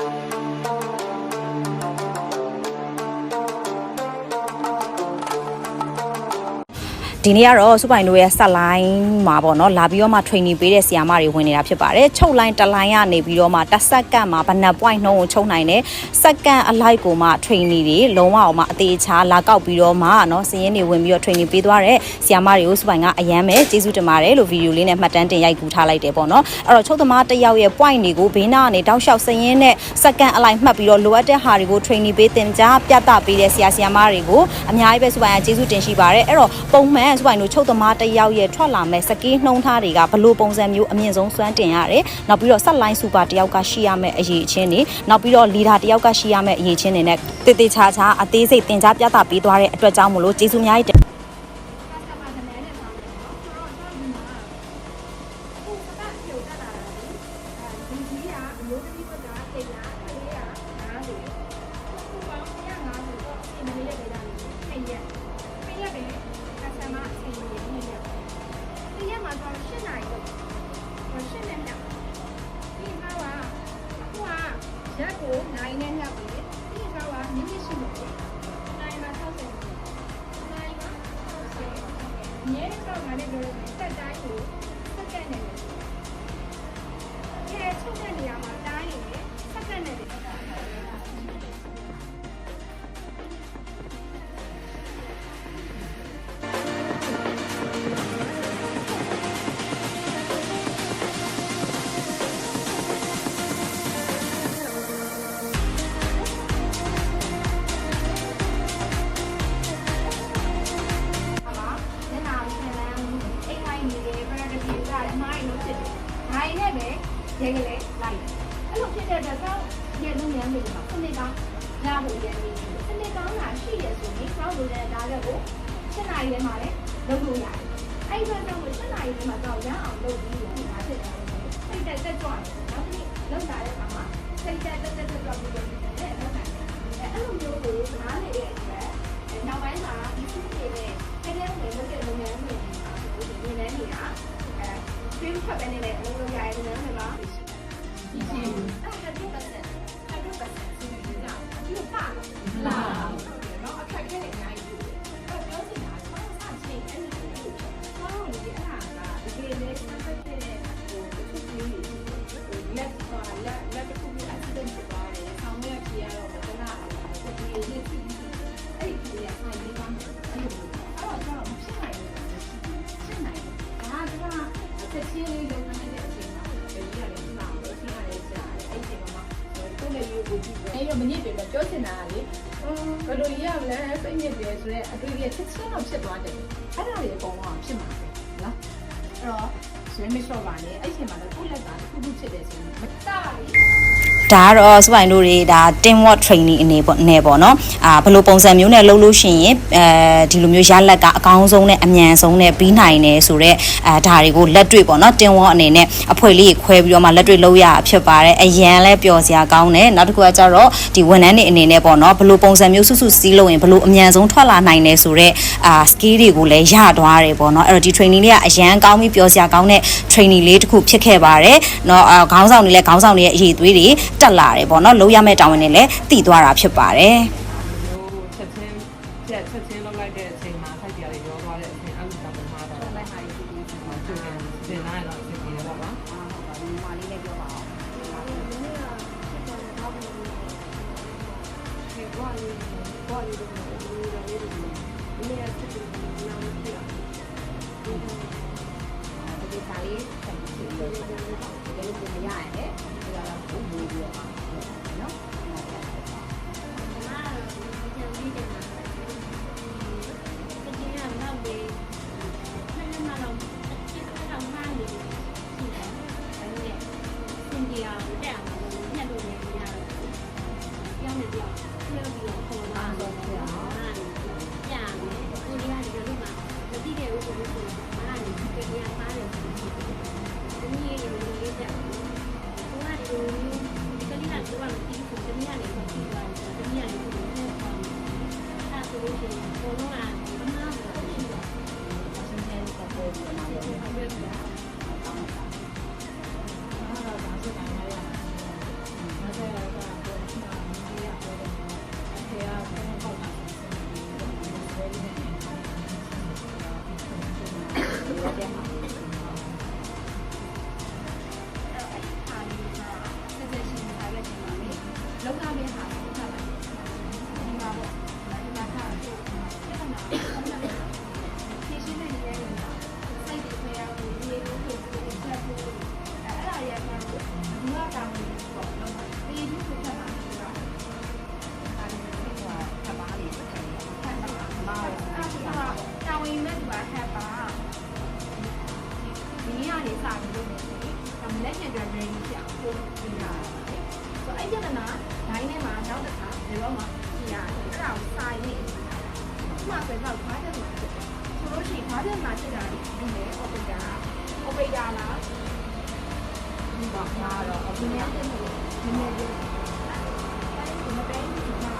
Thank you. ဒီနေ့ကတော့စူပိုင်တို့ရဲ့ဆက်လိုင်းမှာပေါ့နော်လာပြီးတော့မှ training ပေးတဲ့ဆရာမတွေဝင်နေတာဖြစ်ပါတယ်ချုပ်လိုင်းတလိုင်းကနေပြီးတော့မှတစ်စက္ကန့်မှာဘဏ္ဍ point နှုံးကိုချုပ်နိုင်တယ်စက္ကန့်အလိုက်ကိုမှ training တွေလုံးဝအောင်မှအသေးချာလာကောက်ပြီးတော့မှနော်စည်ရင်းတွေဝင်ပြီးတော့ training ပေးသွားတဲ့ဆရာမတွေကိုစူပိုင်ကအယမ်းပဲကျေးဇူးတင်ပါတယ်လို့ဗီဒီယိုလေးနဲ့မှတ်တမ်းတင်ရိုက်ကူထားလိုက်တယ်ပေါ့နော်အဲ့တော့ချုပ်သမားတစ်ယောက်ရဲ့ point တွေကိုဘေးနားကနေတောက်လျှောက်စည်ရင်းနဲ့စက္ကန့်အလိုက်မှတ်ပြီးတော့လိုအပ်တဲ့ဟာတွေကို training ပေးတင်ကြားပြသပေးတဲ့ဆရာဆရာမတွေကိုအများကြီးပဲစူပိုင်ကကျေးဇူးတင်ရှိပါတယ်အဲ့တော့ပုံမှန်စုပိုင်တို့ချုပ်သမားတစ်ယောက်ရဲ့ထွက်လာမဲ့စကီးနှုံးထားတွေကဘလို့ပုံစံမျိုးအမြင့်ဆုံးစွမ်းတင်ရတယ်နောက်ပြီးတော့ဆက်လိုင်းစူပါတစ်ယောက်ကရှိရမယ့်အရေးချင်းတွေနောက်ပြီးတော့လီဒါတစ်ယောက်ကရှိရမယ့်အရေးချင်းတွေနဲ့တေတေချာချာအသေးစိတ်တင်ကြားပြသပေးသွားတဲ့အတွက်ကြောင့်မလို့ကျေးဇူးအများကြီး တင်ရက်ကိုနိုင်နဲ့ညပ်ပြီးဒီကောကမြင့်မြင့်ရှိလို့နိုင်မှာ60နိုင်မှာ60မြဲတော့ငါလည်းပြောလို့တက်တိုင်းကိုစက္ကန့်နဲ့ကဲချုပ်တဲ့နေရာမှာ တယ်။မိုင်းနဲ့ပဲရေကလေးလိုက်တယ်။အဲ့လိုဖြစ်တဲ့အတွက်တော့ရေလုံးရမ်းနေမှာစနစ်ကောင်းရဖို့ရနေတယ်။စနစ်ကောင်းတာရှိရဆိုရင်ကောင်းလို့လည်းဒါလည်းကို7နာရီထဲမှာလည်းလုပ်လို့ရတယ်။အဲ့ဒီတော့တော့7နာရီထဲမှာတော့ရအောင်လုပ်ပြီးတော့ဒါဖြစ်တယ်။စိတ်တက်တက်ကြွတယ်။နောက်တစ်နေ့လောက်တာတဲ့အခါမှာစိတ်တက်တက်တက်ကြွပြီးတော့လုပ်တယ်။အဲ့လိုမျိုးကိုနားနေတဲ့ stream ဖတ်တဲ့နေ့လည်းအလုပ်လုပ်ရတဲ့လုပ်ငန်းတွေမှာဒီချင်းအဲ့ဒါဒီ ချက်ချင်းလေးလုပ်နေတဲ့အချိန်မှာဒီကလည်းဒီမှာအချိန်ကလည်းကြာတယ်အဲ့ဒီမှာကိုယ်လည်းယူကိုကြည့်တယ်အဲ့တော့မနစ်ပဲပြောချင်တာကလေဘယ်လိုရရမလဲစိတ်ညစ်တယ်ဆိုတော့အတွေ့အကြုံချက်ချင်းတော့ဖြစ်သွားတယ်အဲ့ဒါတွေအကုန်လုံးဖြစ်မှာပဲနော်အဲ့တော့ ဆွေးမလျှော့ပါနဲ့အဲ့ဒီမှာလည်းကိုယ့်လက်ကတစ်ခုခုဖြစ်တယ်ဆိုရင်မတားဘူးဒါကတော့စပိုင်တို့တွေဒါ team work training အနေပေါ့အနေပေါ့နော်အာဘယ်လိုပုံစံမျိုးနဲ့လုပ်လို့ရှိရင်အဲဒီလိုမျိုးရလက်ကအကောင်းဆုံးနဲ့အမြန်ဆုံးနဲ့ပြီးနိုင်တယ်ဆိုတော့အဲဒါတွေကိုလက်တွေ့ပေါ့နော် team work အနေနဲ့အဖွဲလေးခွဲပြီးတော့မှလက်တွေ့လုပ်ရဖြစ်ပါတယ်အရန်လဲပျော်စရာကောင်းတယ်နောက်တစ်ခုကကျတော့ဒီဝန်ထမ်းတွေအနေနဲ့ပေါ့နော်ဘယ်လိုပုံစံမျိုးစုစုစည်းလို့ရင်ဘယ်လိုအမြန်ဆုံးထွက်လာနိုင်တယ်ဆိုတော့အာ skill တွေကိုလည်းရသွားတယ်ပေါ့နော်အဲ့တော့ဒီ training လေးကအရန်ကောင်းပြီးပျော်စရာကောင်းတဲ့ training လေးတစ်ခုဖြစ်ခဲ့ပါတယ်เนาะအာခေါင်းဆောင်တွေလည်းခေါင်းဆောင်တွေရဲ့အရေးသွေးတွေတက်လာတယ်ပေါ့နော်လုံးရမဲ့တာဝန်တွေလည်းတည်သွားတာဖြစ်ပါတယ် မျိုးချက်ချင်းချက်ချက်ချင်းလောက်လိုက်တဲ့အချိန်မှာဖိုက်တရားတွေရောသွားတဲ့အချိန်အခုတောင်မှာတော့လိုက်ဟာဒီဒီဒီမှာကျန်ကျန်နိုင်တော့ဖြစ် နေတော့ပါက လောက်လာမယ့်ဟာကိုထားလိုက်ဒီမှာပေါ့ဒီမှာထားပို့ပြဿနာအမှန်တရားဖြေရှင်းနိုင်တဲ့နေရာစိုက်တွေဖျားကိုရေကိုပို့ပြီးဆက်ပို့အဲ့အဲ့ဒါရရမှာကိုဘုရားတောင်းနေပေါ့လောက်ပေးပြီးပို့ထားတာဆိုတာဒါလည်းဒီကွာခပါလေးပဲခက်တာခပါအဲ့ဒါတောင်းရင်မဲ့ဒီပါခက်ပါဒီကနေစပြီးလို့ဒါမလက်ညံကြ ready ဖြစ်အောင်ပို့ပြီးတာ အဲ့ယတနာဒိုင်းထဲမှာနောက်တစ်ခါဒီတော့မှကြည်ရတယ်အဲ့ဒါကိုစာရင်းဥမာဆိုတော့ဘာတဲ့မှာဖြစ်တယ်ဆိုလို့ရှိရင်ဘာတဲ့မှာဖြစ်တာဒီလေအော်ပီတာအော်ပီတာလားဒီပါမှာတော့အပြင်ရတဲ့မှာနည်းနည်းလေးအဲ့ဒါကိုမပဲဘူး